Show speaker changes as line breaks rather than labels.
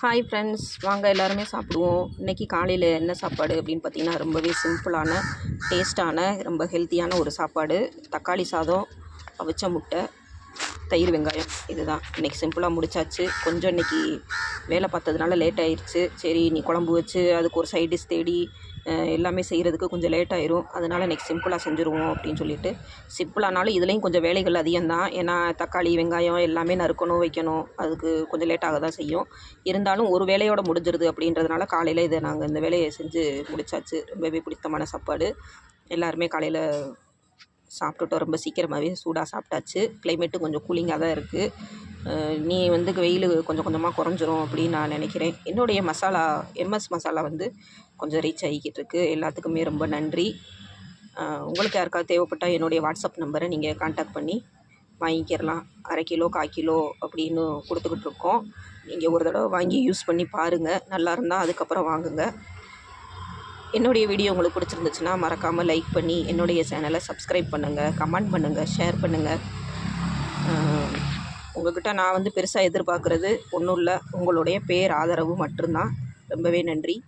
Hi friends வாங்க எல்லாருமே சாப்பிடுவோம். இன்றைக்கி காலையில் என்ன சாப்பாடு அப்படின்னு பார்த்தீங்கன்னா ரொம்பவே சிம்பிளான டேஸ்ட்டான ரொம்ப ஹெல்த்தியான ஒரு சாப்பாடு. தக்காளி சாதம் அவிச்ச முட்டை தயிர் வெங்காயம் இதுதான். இன்றைக்கி சிம்பிளாக முடிச்சாச்சு. கொஞ்சம் இன்றைக்கி வேலை பார்த்ததுனால லேட் ஆயிடுச்சு சரி நீ குழம்பு வச்சு அதுக்கு ஒரு சைட் டிஷ் தேடி எல்லாமே செய்கிறதுக்கு கொஞ்சம் லேட் ஆயிரும். அதனால் நெக்ஸ்ட் சிம்பிளாக செஞ்சுருவோம் அப்படின்னு சொல்லிட்டு சிம்பிளானாலும் இதுலேயும் கொஞ்சம் வேலைகள் அதிகம்தான். ஏன்னா தக்காளி வெங்காயம் எல்லாமே நறுக்கணும் வைக்கணும். அதுக்கு கொஞ்சம் லேட்டாக தான் செய்யும். இருந்தாலும் ஒரு வேலையோட முடிஞ்சிருது அப்படின்றதுனால காலையில் இதை நாங்கள் இந்த வேலையை செஞ்சு முடிச்சாச்சு. ரொம்பவே பிடித்தமான சாப்பாடு. எல்லாருமே காலையில் சாப்பிட்டுட்டோம். ரொம்ப சீக்கிரமாகவே சூடாக சாப்பிட்டாச்சு. கிளைமேட்டும் கொஞ்சம் கூலிங்காக தான் இருக்குது நீ வந்து வெயில் கொஞ்சம் கொஞ்சமாக குறைஞ்சிரும் அப்படின்னு நான் நினைக்கிறேன். என்னுடைய மசாலா எம்எஸ் மசாலா வந்து கொஞ்சம் ரீச் ஆகிக்கிட்டு இருக்கு. எல்லாத்துக்குமே ரொம்ப நன்றி. உங்களுக்கு யாருக்காவது தேவைப்பட்டால் என்னுடைய வாட்ஸ்அப் நம்பரை நீங்கள் காண்டாக்ட் பண்ணி வாங்கிக்கிறலாம் அரை கிலோ கால் கிலோ அப்படின்னு கொடுத்துக்கிட்டு இருக்கோம். நீங்கள் ஒரு தடவை வாங்கி யூஸ் பண்ணி பாருங்கள் நல்லா இருந்தால் அதுக்கப்புறம் வாங்குங்க. என்னுடைய வீடியோ உங்களுக்கு பிடிச்சிருந்துச்சுன்னா மறக்காமல் லைக் பண்ணி என்னுடைய சேனலை சப்ஸ்கிரைப் பண்ணுங்கள் கமெண்ட் பண்ணுங்கள் ஷேர் பண்ணுங்கள் உங்கள்கிட்ட நான் வந்து பெருசாக எதிர்பார்க்குறது ஒன்றும் இல்லை. உங்களுடைய பேர் ஆதரவு மட்டும்தான். ரொம்பவே நன்றி.